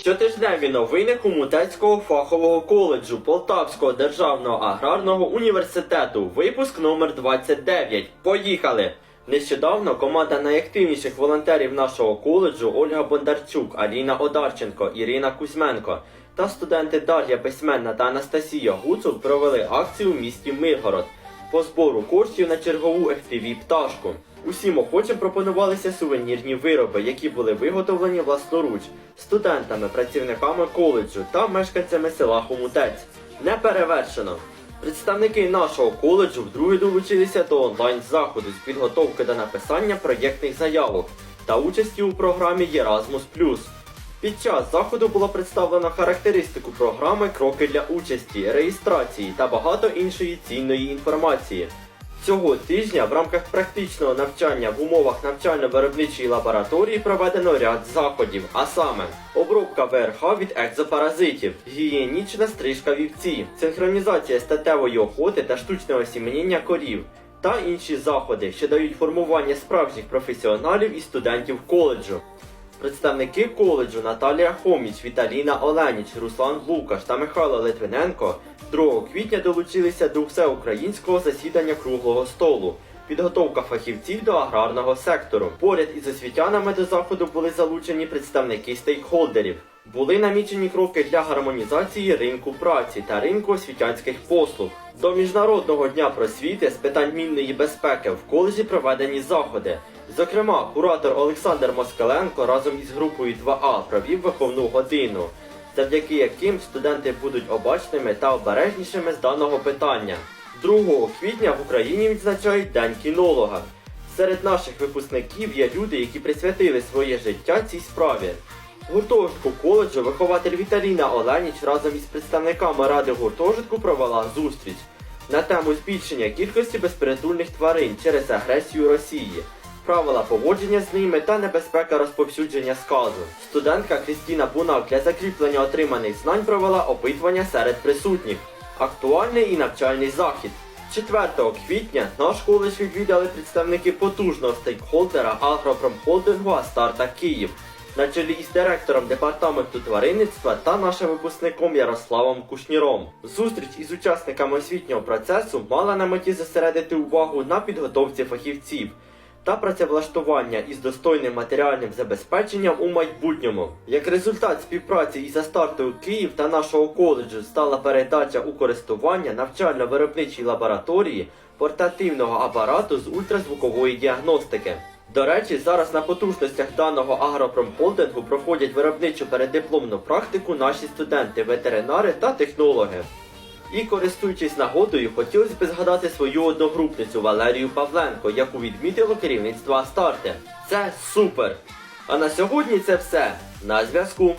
Щотижневі новини Хомутецького фахового коледжу Полтавського державного аграрного університету. Випуск номер 29. Поїхали! Нещодавно команда найактивніших волонтерів нашого коледжу Ольга Бондарчук, Аліна Одарченко, Ірина Кузьменко та студенти Дар'я Письменна та Анастасія Гуцул провели акцію в місті Миргород по збору коштів на чергову FPV пташку. Усім охочим пропонувалися сувенірні вироби, які були виготовлені власноруч студентами, працівниками коледжу та мешканцями села Хомутець. Не перевершено. Представники нашого коледжу вдруге долучилися до онлайн-заходу з підготовки до написання проєктних заявок та участі у програмі Erasmus+. Під час заходу було представлено характеристику програми, кроки для участі, реєстрації та багато іншої цінної інформації. Цього тижня в рамках практичного навчання в умовах навчально-виробничої лабораторії проведено ряд заходів, а саме обробка ВРХ від екзопаразитів, гігієнічна стрижка вівці, синхронізація статевої охоти та штучного осіменіння корів та інші заходи, що дають формування справжніх професіоналів і студентів коледжу. Представники коледжу Наталія Хоміч, Віталіна Оленіч, Руслан Лукаш та Михайло Литвиненко 2 квітня долучилися до всеукраїнського засідання круглого столу. Підготовка фахівців до аграрного сектору. Поряд із освітянами до заходу були залучені представники стейкхолдерів. Були намічені кроки для гармонізації ринку праці та ринку освітянських послуг. До Міжнародного дня просвіти з питань мінної безпеки в коледжі проведені заходи. Зокрема, куратор Олександр Москаленко разом із групою 2А провів виховну годину, завдяки яким студенти будуть обачними та обережнішими з даного питання. 2 квітня в Україні відзначають День кінолога. Серед наших випускників є люди, які присвятили своє життя цій справі. Гуртожитку коледжу вихователь Віталіна Оленіч разом із представниками ради гуртожитку провела зустріч на тему збільшення кількості безпритульних тварин через агресію Росії, правила поводження з ними та небезпека розповсюдження сказу. Студентка Крістіна Бунак для закріплення отриманих знань провела опитування серед присутніх. Актуальний і навчальний захід. 4 квітня наш коледж відвідали представники потужного стейкхолдера Агропромхолдингу Астарта Київ на чолі із директором департаменту тваринництва та нашим випускником Ярославом Кушніром. Зустріч із учасниками освітнього процесу мала на меті зосередити увагу на підготовці фахівців та працевлаштування із достойним матеріальним забезпеченням у майбутньому. Як результат співпраці із Астартою Київ та нашого коледжу стала передача у користування навчально-виробничій лабораторії портативного апарату з ультразвукової діагностики. До речі, зараз на потужностях даного агропромхолдингу проходять виробничу передипломну практику наші студенти, ветеринари та технологи. І користуючись нагодою, хотілося б згадати свою одногрупницю Валерію Павленко, яку відмітило керівництво Астарти. Це супер! А на сьогодні це все. На зв'язку.